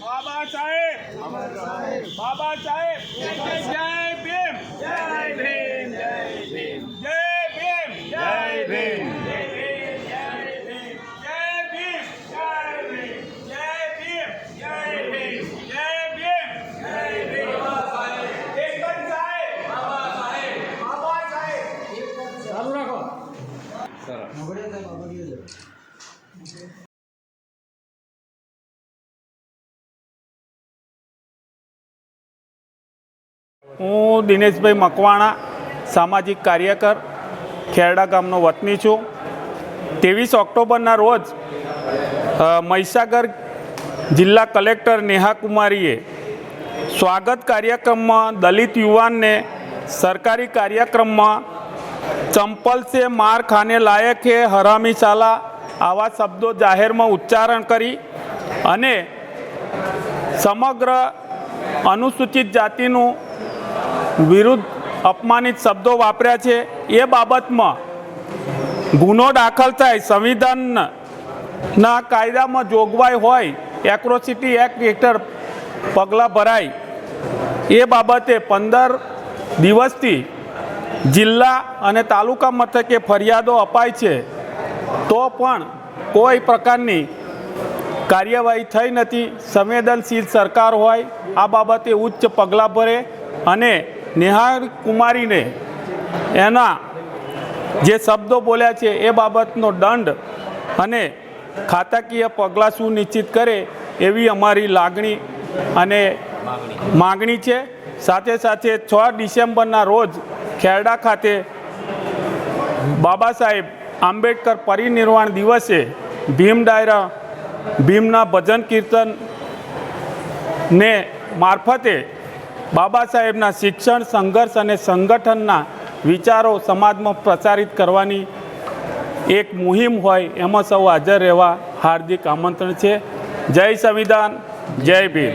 બાબા સાહેબ બાબા સાહેબ જય ભીમ જય ભીમ જય ભીમ જય ભીમ જય ભીમ ચાલુ રાખો સરસ હું દિનેશભાઈ મકવાણા, સામાજિક કાર્યકર, ખેરડા ગામનો વતની છું. ત્રેવીસ ઓક્ટોબરના રોજ મહીસાગર જિલ્લા કલેક્ટર નેહા કુમારીએ સ્વાગત કાર્યક્રમમાં દલિત યુવાનને સરકારી કાર્યક્રમમાં ચંપલ સે માર ખાને લાયક હે હરામી સાલા આવા શબ્દો જાહેરમાં ઉચ્ચારણ કરી અને સમગ્ર અનુસૂચિત જાતિનું વિરુદ્ધ અપમાનિત શબ્દો વાપર્યા છે. એ બાબતમાં ગુનો દાખલ થાય, સંવિધાનના કાયદામાં જોગવાઈ હોય, એક્રોસિટી એક્ટ હેઠળ પગલાં ભરાય. એ બાબતે પંદર દિવસથી જિલ્લા અને તાલુકા મથકે ફરિયાદો અપાય છે. તો પણ કોઈ પ્રકારની કાર્યવાહી થઈ નથી. સંવેદનશીલ સરકાર હોય, આ બાબતે ઉચ્ચ પગલાં ભરે અને નેહાર કુમારીને એના જે શબ્દો બોલ્યા છે એ બાબતનો દંડ અને ખાતાકીય પગલાં સુનિશ્ચિત કરે એવી અમારી લાગણી અને માગણી છે. સાથે સાથે છ ડિસેમ્બરના રોજ ખેરડા ખાતે બાબા સાહેબ આંબેડકર પરિનિર્વાણ દિવસે ભીમ ડાયરા ભીમના ભજન કીર્તન ને મારફતે બાબા સાહેબના શિક્ષણ, સંઘર્ષ અને સંગઠનના વિચારો સમાજમાં પ્રસારિત કરવાની એક મુહિમ હોય, એમાં સૌ હાજર રહેવા હાર્દિક આમંત્રણ છે. જય સંવિધાન, જય ભીમ.